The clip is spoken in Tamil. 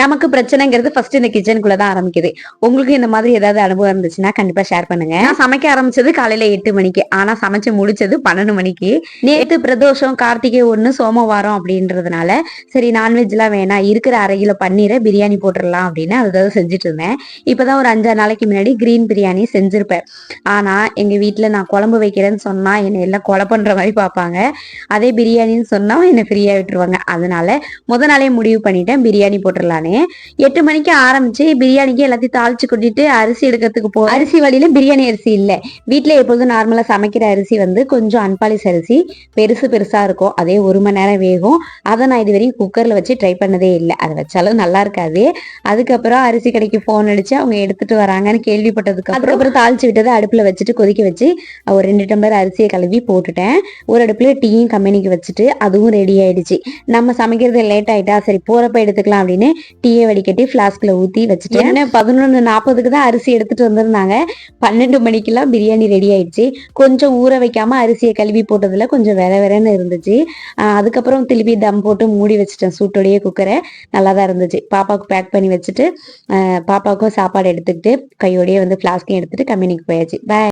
நமக்கு பிரச்சனைங்கிறது ஃபர்ஸ்ட் இந்த கிச்சனுக்குள்ள தான் ஆரம்பிக்குது. உங்களுக்கு இந்த மாதிரி ஏதாவது அனுபவம் இருந்துச்சுன்னா கண்டிப்பா ஷேர் பண்ணுங்க. நான் சமைக்க ஆரம்பிச்சது காலையில எட்டு மணிக்கு. ஆனா சமைச்சு முடிச்சது பன்னெண்டு மணிக்கு. நேத்து பிரதோஷம் கார்த்திகை ஒண்ணு சோமவாரம் அப்படின்றதுனால சரி நான்வெஜ்லாம் வேணாம். இருக்கிற அறையில பன்னீரை பிரியாணி போட்டுடலாம் அப்படின்னு அதாவது செஞ்சுட்டு இருந்தேன். இப்பதான் ஒரு அஞ்சாறு நாளைக்கு முன்னாடி கிரீன் பிரியாணி செஞ்சிருப்பேன். ஆனா எங்க வீட்டுல நான் குழம்பு வைக்கிறேன்னு சொன்னா என்னை எல்லாம் கொலை பண்ற மாதிரி பார்ப்பாங்க. அதே பிரியாணின்னு சொன்னா என்னை ஃப்ரீயா விட்டுருவாங்க. அதனால முத நாளே முடிவு பண்ணிட்டேன். பிரியாணி போட்டுடலான்னு. எட்டு மணிக்கு ஆரம்பிச்சு பிரியாணிக்கு எல்லாத்தையும் தாளிச்சு கொட்டிட்டு அரிசி எடுக்கிறதுக்கு போ அரிசி வழியில பிரியாணி அரிசி இல்ல. வீட்ல எப்போதும் நார்மலா சமைக்கிற அரிசி வந்து கொஞ்சம் அன்பாலிஸ் அரிசி பெருசு பெருசா இருக்கும். அதே ஒரு மணி நேரம் வேகும். அதை நான் இது வரைக்கும் குக்கர்ல வச்சு ட்ரை பண்ணதே இல்லை. அதை வச்சாலும் நல்லா இருக்காது. அதுக்கப்புறம் அரிசி கடைக்கு ஃபோன் அடிச்சு அவங்க எடுத்துட்டு வராங்கன்னு கேள்விப்பட்டதுக்கு அப்புறம் அப்புறம் தாளிச்சு விட்டதை அடுப்புல வச்சுட்டு கொதிக்க வச்சு ஒரு ரெண்டு டம்ளர் அரிசியை கழுவி போட்டுட்டேன். ஒரு அடுப்புல டீயும் கம்பெனிக்கு வச்சுட்டு அதுவும் ரெடி ஆயிடுச்சு. நம்ம சமைக்கிறது லேட் ஆயிட்டா சரி போறப்ப எடுத்துக்கலாம் அப்படின்னு டீயை வடிகட்டி ஃப்ளாஸ்க்ல ஊத்தி வச்சுட்டேன். என்ன? பதினொன்று நாற்பதுக்கு தான் அரிசி எடுத்துட்டு வந்திருந்தாங்க. பன்னெண்டு மணிக்கெல்லாம் பிரியாணி ரெடி ஆயிடுச்சு. கொஞ்சம் ஊற வைக்காம அரிசியை கழுவி போட்டதுல கொஞ்சம் வேற வேறன்னு இருந்துச்சு. அதுக்கப்புறம் திருப்பி தம் போட்டு மூடி வச்சுட்டேன். சூட்டோடையே குக்கரை நல்லா தான் இருந்துச்சு. பாப்பாவுக்கு பேக் பண்ணி வச்சுட்டு பாப்பாவுக்கும் சாப்பாடு எடுத்துக்கிட்டு கையோடயே வந்து ஃப்ளாஸ்கையும் எடுத்துட்டு கம்பெனிக்கு போயாச்சு. பாய்